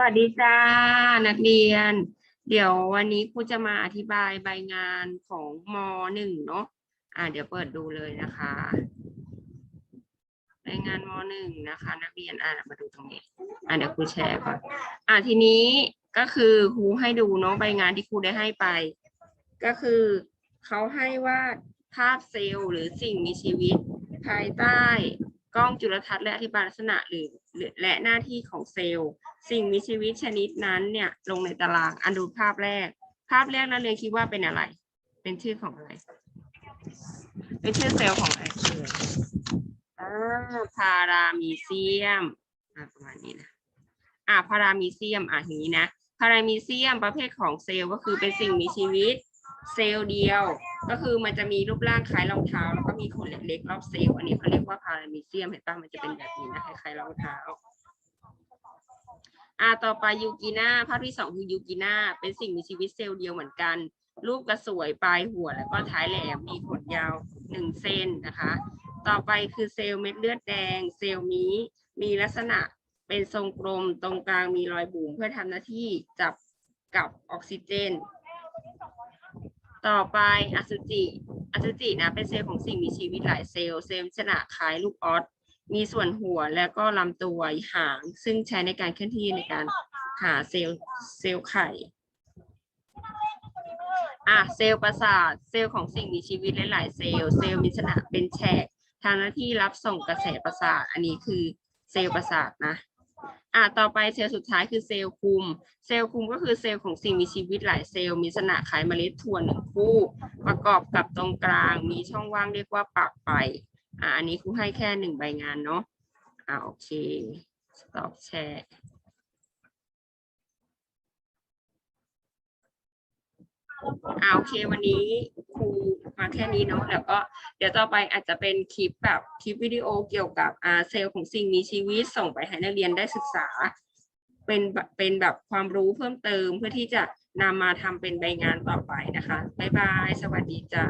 วัสดีจ้า นักเรียน เดี๋ยววันนี้ครูจะมาอธิบายใบงานของมหนึ่งเนาะอ่าเดี๋ยวเปิดดูเลยนะคะใบงานมหนึ่งนะคะ นักเรียนอ่ามาดูตรงนี้อ่าเดี๋ยวครูแชร์ก่อนอ่าทีนี้ก็คือครูให้ดูเนาะใบงานที่ครูได้ให้ไป ก็คือเขาให้วาดภาพเซลล์หรือสิ่งมีชีวิต ภายใต้กล้องจุลทรรศน์และอธิบายลักษณะหรือหรือ และหน้าที่ของเซลล์ สิ่งมีชีวิตชนิดนั้นเนี่ยลงในตารางอันดูภาพแรก ภาพแรกนักเรียนคิดว่าเป็นอะไร เป็นชื่อของอะไร เป็นชื่อเซลล์ของอะไรเอ่ยอ่าพารามีเซียมอ่าประมาณนี้นะอ่าพารามีเซียมอะอย่างนี้นะพารามีเซียมประเภทของเซลล์ก็คือเป็นสิ่งมีชีวิต เซลล์เดียว ก็คือมันจะมีรูปร่างคล้ายรองเท้า แล้วก็มีขนเล็กๆรอบเซลล์อันนี้เขาเรียกว่าพารามีเซียมเห็นปะมันจะเป็นแบบนี้นะคล้ายๆรองเท้าอ่าต่อไปยูกิน่าภาพที่สองคือยูกิน่าเป็นสิ่งมีชีวิตเซลล์เดียวเหมือนกัน รูปกระสวยปลายหัวแล้วก็ท้ายแหลมมีขนยาวหนึ่งเซนนะคะ ต่อไปคือเซลล์เม็ดเลือดแดง เซลล์นี้มีลักษณะเป็นทรงกลมตรงกลางมีรอยบุ๋มเพื่อทำหน้าที่จับกับออกซิเจน ต่อไปอสุจิอสุจินะเป็นเซลล์ของสิ่งมีชีวิตหลายเซลล์เซลล์ลักษณะคล้ายลูกออสมีส่วนหัวและก็ลำตัวหาง ซึ่งใช้ในการเคลื่อนที่ในการหาเซลล์เซลล์ไข่อะเซลล์ประสาทเซลล์ของสิ่งมีชีวิตหลายๆเซลล์เซลล์มีลักษณะเป็นแฉกทำหน้าที่รับส่งกระแสประสาท อันนี้คือเซลล์ประสาทนะ อะต่อไปเซลล์สุดท้ายคือเซลล์คุม เซลล์คุมก็คือเซลล์ของสิ่งมีชีวิตหลายเซลล์มีลักษณะคล้ายเมล็ดถั่วหนึ่งคู่ ประกอบกับตรงกลางมีช่องว่างเรียกว่าปากไปอ่าอันนี้ครูให้แค่หนึ่งใบงานเนาะอ่าโอเค stop แชร์ อ่าโอเค วันนี้ครูมาแค่นี้เนาะแล้วก็เดี๋ยวต่อไปอาจจะเป็นคลิปแบบคลิปวิดีโอเกี่ยวกับอ่าเซลล์ของสิ่งมีชีวิตส่งไปให้นักเรียนได้ศึกษา เป็นแบบเป็นแบบความรู้เพิ่มเติมเพื่อที่จะนำมาทำเป็นใบงานต่อไปนะคะบ๊ายบาย สวัสดีจ้า